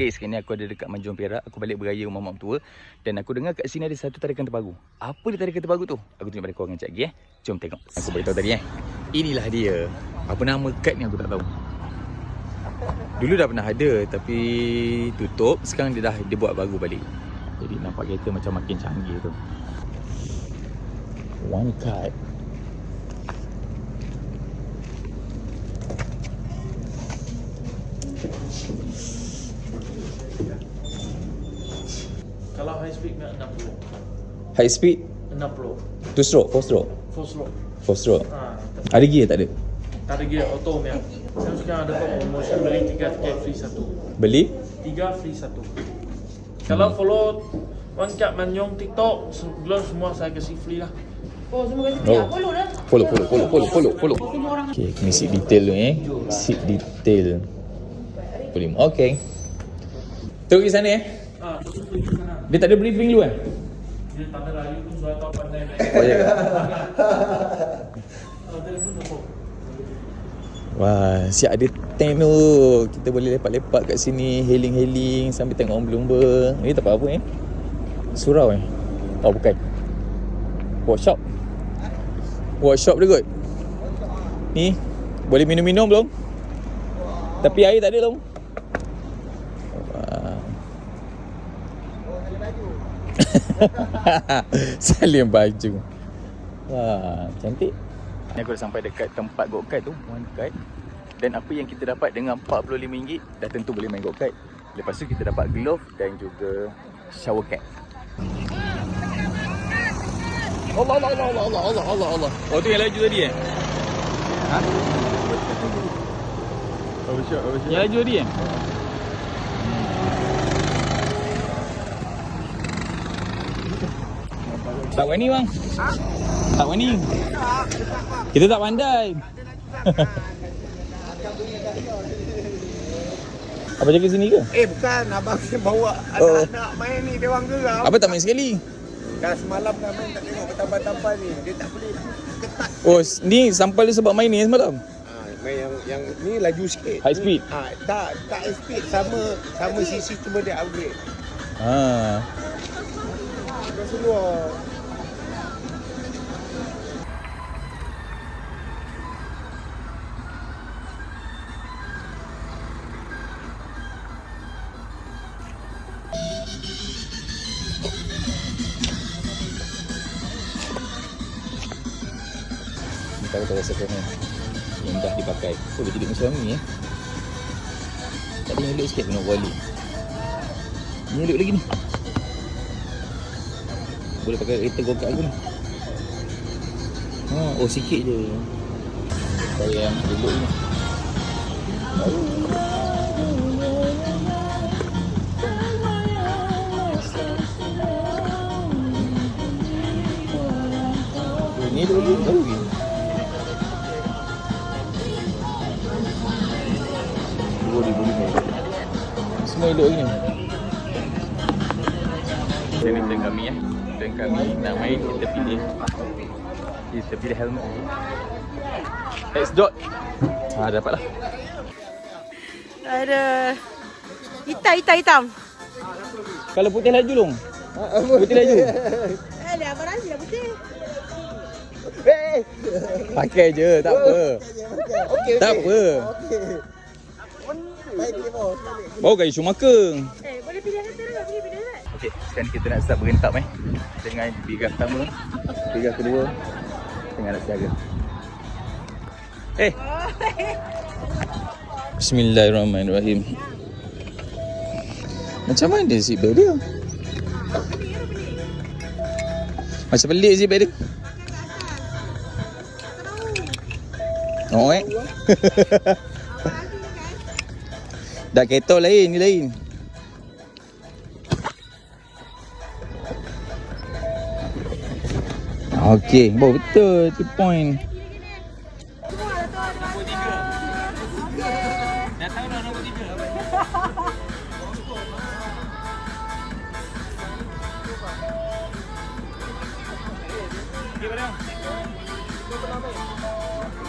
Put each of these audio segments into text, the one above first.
Okay, sekarang ni aku ada dekat Manjung Perak. Aku balik beraya rumah mak tua. Dan aku dengar kat sini ada satu tarikan terbaru. Apa dia tarikan terbaru tu? Aku tunjuk pada korang sekejap lagi eh. Jom tengok. Aku beritahu tadi eh. Inilah dia. Apa nama kad ni aku tak tahu. Dulu dah pernah ada tapi tutup. Sekarang dia dah dia buat baru balik. Jadi nampak kereta macam makin canggih tu. One card. Speed nak 60. High speed, 60. two stroke, four stroke. Full stroke. Four stroke. Ha, Ada gear tak ada? tak ada gear auto punya. Yang sekarang ada promotion beli 3 tiket free 1. Beli? 3 free 1. Kalau follow One Cup Manyong TikTok sebelum semua saya kasih free lah. Oh, semua kasi Oh. oh. follow dah. Follow, follow, follow, follow, follow, Okay, kena seat detail tu eh. Seat detail. Boleh. Okay. Terus pergi sana eh. Ah, terus pergi ke sana. Dia tak ada briefing dulu eh? Dia tak ada lagi pun sudah tahu pandai naik. Oh ya? Ah? Wah, siap ada tent tu. Kita boleh lepak-lepak kat sini, healing-healing sambil tengok orang lumba. Ni tak apa-apa eh. Surau eh. Oh, bukan. Workshop. Workshop dia kot. Ni, boleh minum-minum belum? Tapi air tak ada belum. Salim baju. Wah, cantik. Ni aku dah sampai dekat tempat go kart tu, one kart. Dan apa yang kita dapat dengan RM45 dah tentu boleh main go kart. Lepas tu kita dapat glove dan juga shower cap. Allah Allah Allah Allah Allah Allah Allah Allah. Oh tu yang laju tadi eh? Ha? Overshot, overshot. Yang laju tadi eh? Tak berani bang. Tak berani. Kita tak pandai. Apa jaga sini ke? Eh bukan abang ni bawa Oh. anak-anak main ni dia orang geram. Apa tak main sekali? Dah semalam dah main tak tengok bertambah-tambah ni. Dia tak boleh ketat. Oh, ni sampal dia sebab main ni semalam. Ha, main yang yang ni laju sikit. High speed? Ha, tak tak high speed sama sama sisi cuma dia upgrade. Ha. Dah seluar. Tahu rasa ni yang dah dipakai. Oh, dia jadi macam ni eh. Tadi elok sikit kena wali. Ni elok lagi ni. Boleh pakai kereta go kart aku ni. Ha, oh sikit je. Saya yang elok ni. Oh, Ni elok lagi. Tahu ke? Semua elok lagi ni. Ini dan kami ya. Dan kami nak main kita pilih. Kita pilih helmet. X dot. Ha dapat lah. ada hitam hitam hitam. Kalau putih laju dong. Putih laju. Eh, dia apa nasi dah putih. Eh. Pakai je, tak apa. Okey. Tak apa. Okey. Bos. Bawa kat Schumacher. Eh, boleh pilih kata tak? Pilih pilih tak? Okey, sekarang kita nak start berentap eh. Dengan bigah pertama, bigah kedua, dengan nak siaga. Eh. Bismillahirrahmanirrahim. Macam mana seatbelt dia? Macam pelik seatbelt dia. Oh eh. Dah kereta lain ni lain. Okey, boh betul tu point.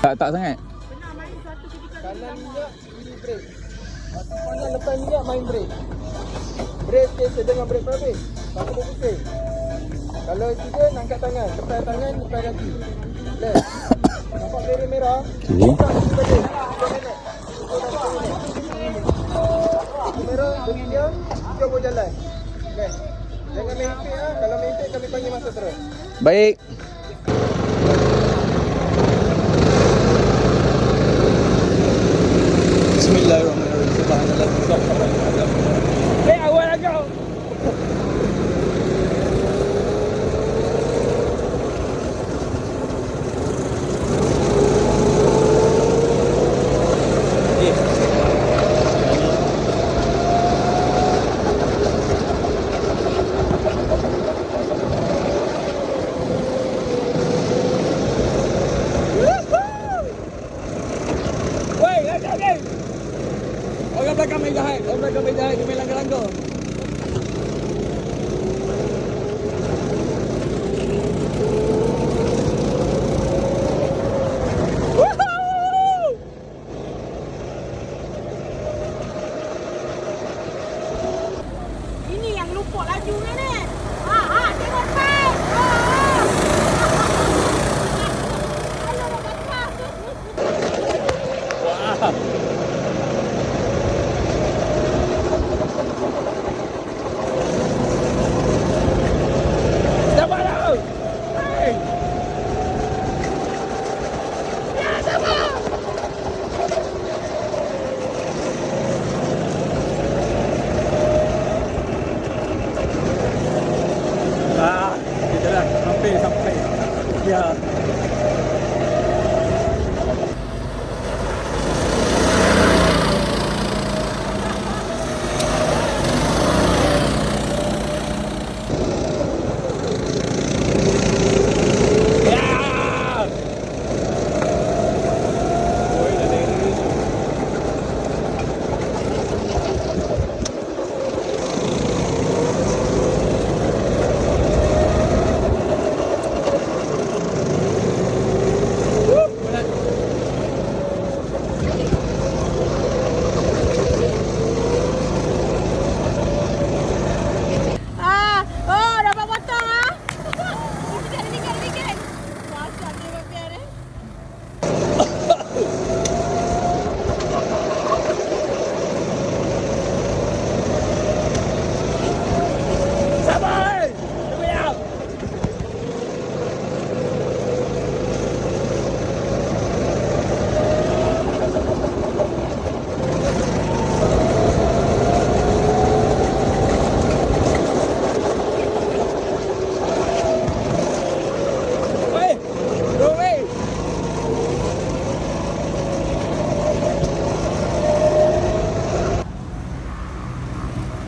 Tak tak sangat. Pernah main satu ketika. Ini break. Batu panjang lepas minyak main break. Break station dengan break habis. Satu dia pusing. Kalau tiga, angkat tangan. Lepas tangan, lepas kaki. Left. Nampak beri merah? Okay. Merah, beri diam. Hijau bawa jalan. Left. Jangan main ha. Kalau main kami panggil masa terus. Baik. Bismillahirrahmanirrahim. Subhanallah. Eh, awal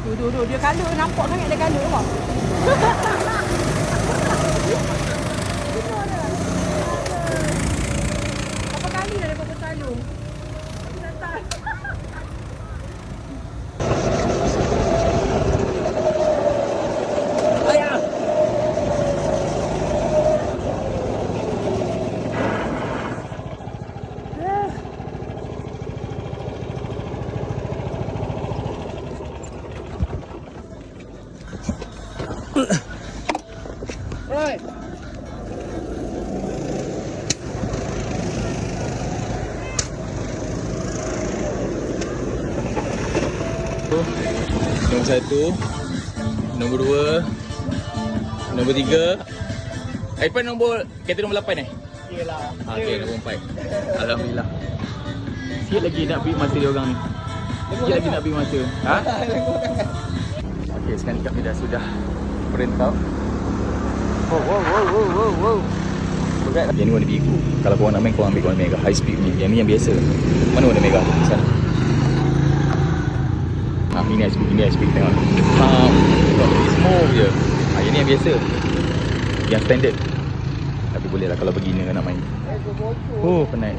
Duduk duduk dia kalau nampak sangat dia kalau apa. Berapa kali dah dapat bertalu? Aku. Nombor satu. Nombor dua. Nombor tiga. iPad nombor Kereta nombor lapan eh? Yelah. Ha, okay, nombor empat. Alhamdulillah. Sikit lagi nak beri masa dia orang ni. Sikit lagi nak beri masa Ha? Okay, sekarang kami dah sudah Perintah. Wow, wow, wow, wow, wow, wow. Berat Yang ni warna biru. Kalau korang nak main, korang ambil warna merah High speed ni. Yang ni yang biasa. Mana warna merah? Sana Ha, ini high speed, ini high speed tengok. Ha, ni smooth je. Ha, yang ni yang biasa. Yang standard. Tapi boleh lah kalau beginner nak main. Oh, penat